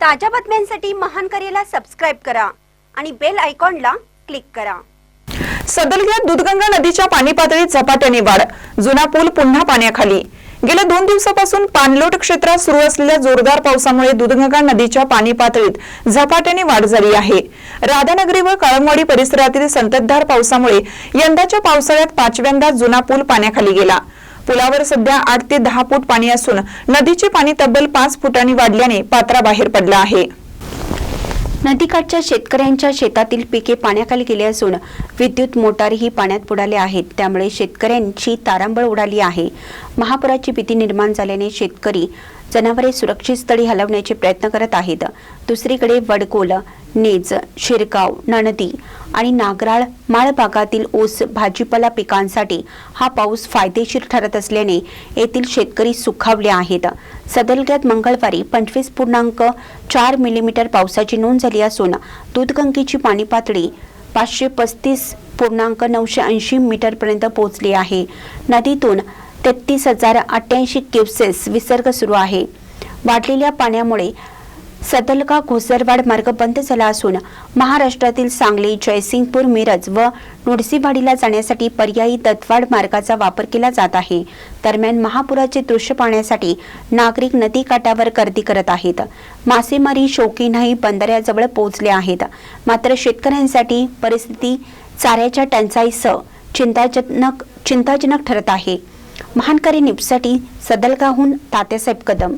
ताज्या बातम्यांसाठी महान करेला सबस्क्राईब करा आणि बेल आयकॉनला क्लिक करा. सदलग्यात दूधगंगा नदीच्या पाणी पातळीत झपाट्याने वाढ. जुना पूल पुन्हा पाण्याखाली. गेल्या दोन दिवसापासून पाणलोट क्षेत्रात सुरू असलेल्या जोरदार पावसामुळे दूधगंगा नदीच्या पाणी पातळीत झपाट्याने वाढ झाली आहे. राधानगरी व कळमवाडी परिसरातील संततधार पावसामुळे यंदाच्या पावसाळ्यात पाचव्यांदा जुना पूल पाण्याखाली गेला. पुलावर सध्या आठ ते दहा फूट पाणी असून नदीचे पाणी तब्बल पाच फुटांनी वाढल्याने पात्राबाहेर पडला आहे. नदीकाठच्या शेतकऱ्यांच्या शेतातील पिके पाण्याखाली गेली असून विद्युत मोटारही पाण्यात बुडाले आहेत. त्यामुळे शेतकऱ्यांची तारांबळ उडाली आहे. महापुराची भीती निर्माण झाल्याने शेतकरी जनावरे सुरक्षित स्थळी हलवण्याचे प्रयत्न करत आहेत. दुसरीकडे वडकोल नेज शिरगाव नणदी आणि नागराळ माळ भागातील ऊस भाजीपाला पिकांसाठी हा पाऊस फायदेशीर ठरत असल्याने येथील शेतकरी सुखावले आहेत. सदलग्यात मंगळवारी पंचवीस पूर्णांक चार मिलीमीटर पावसाची नोंद झाली असून दूधगंगेची पाणी पातळी पाचशे पस्तीस पूर्णांक नऊशे ऐंशी मीटरपर्यंत पोहोचली आहे. नदीतून तेहतीस हजार अठ्ठ्याऐंशी क्युसेस विसर्ग सुरू आहे. वाढलेल्या पाण्यामुळे सतलका घोसरवाड मार्ग बंद झाला असून महाराष्ट्रातील सांगली जयसिंगपूर मिरज व नुडसीवाडीला जाण्यासाठी पर्यायी दत्तवाड मार्गाचा वापर केला जात आहे. दरम्यान महापुराचे दृश्य पाहण्यासाठी नागरिक नदीकाठावर गर्दी करत आहेत. मासेमारी शौकीनही बंदऱ्याजवळ पोहोचले आहेत. मात्र शेतकऱ्यांसाठी परिस्थिती चाऱ्याच्या टंचाईसह चिंताजनक चिंताजनक ठरत आहे. महानकारी न्यूजसाठी सदलगाहून तात्यासाहेब कदम.